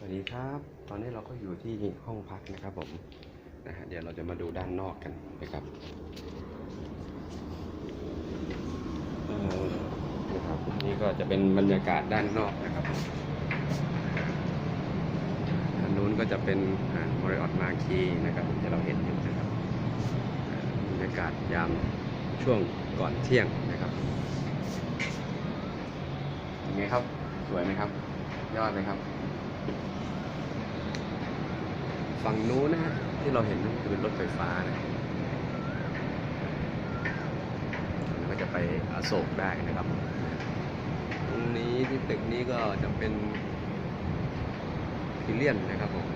สวัสดีครับ ตอนนี้เราก็อยู่ที่ห้องพักนะครับผมนะฮะเดี๋ยวเราจะมาดูด้านนอกกันนะครับนะครับนี่ก็จะเป็นบรรยากาศด้านนอกนะครับอันนู้นก็จะเป็นมอริออตมาคีนะครับที่เราเห็นอยู่นะครับบรรยากาศยามช่วงก่อนเที่ยงนะครับเป็นไงครับสวยไหมครับ ยอดไหมครับ ฝั่งนู้นนะฮะที่เราเห็นนั่นคือเป็นรถไฟฟ้านะก็จะไปอโศกได้นะครับ ตรงนี้ที่ตึกนี้ก็จะเป็นพิเลียนนะครับผม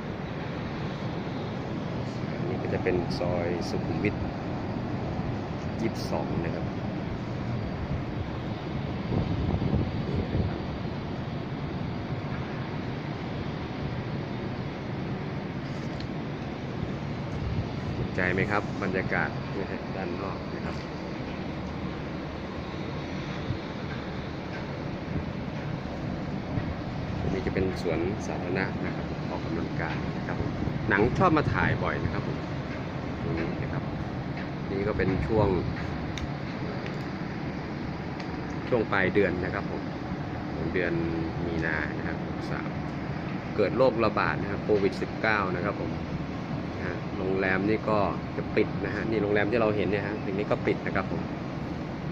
อันนี้ก็จะเป็นซอยสุขุมวิทยี่สิบสองนะครับนี่นะครับ ถูก ใจไหมครับ บรรยากาศด้านนอกนะครับนนี้จะเป็นสวนสาธารณะนะครับออกกำลังกายนะครับ หนังชอบมาถ่ายบ่อยนะครับผมตรงนี้นะครับนี่ก็เป็นช่วง ช่วงปลายเดือนนะครับผมเดือนมีนานะครับสามเกิดโรคระบาดนะครับโควิด -19 นะครับผม โรงแรมนี่ก็จะปิดนะฮะนี่โรงแรมที่เราเห็นเนี่ยฮะถึงนี้ก็ปิดนะครับผม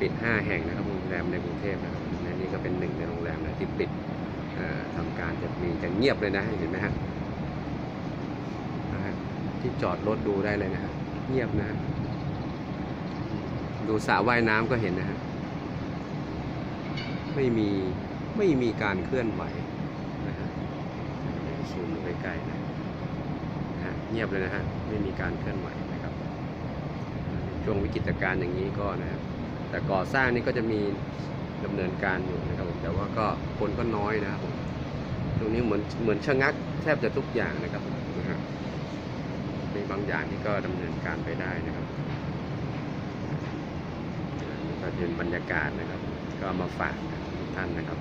ปิด 5 แห่งนะครับโรงแรมในกรุงเทพนะครับและนี่ก็เป็นหนึ่งในโรงแรมนะที่ปิดเอ่อทำการจะมีจะเงียบเลยนะเห็นไหมฮะที่จอดรถดูได้เลยนะฮะเงียบนะฮะดูสระว่ายน้ำก็เห็นนะฮะไม่มีไม่มีการเคลื่อนไหวนะฮะซูมดูใกลๆนะ เงียบเลยนะฮะ ไม่มีการเคลื่อนไหวนะครับ ช่วงวิกฤตการณ์อย่างนี้ก็นะฮะแต่ก่อสร้างนี่ก็จะมีดำเนินการอยู่นะครับผมแต่ว่าก็คนก็น้อยนะครับผมตรงนี้เหมือนเหมือนชะงักแทบจะทุกอย่างนะครับมนะฮะมีบางอย่างที่ก็ดำเนินการไปได้นะครับก็เป็นบรรยากาศนะครับ ก็มาฝากทุกท่านนะครับ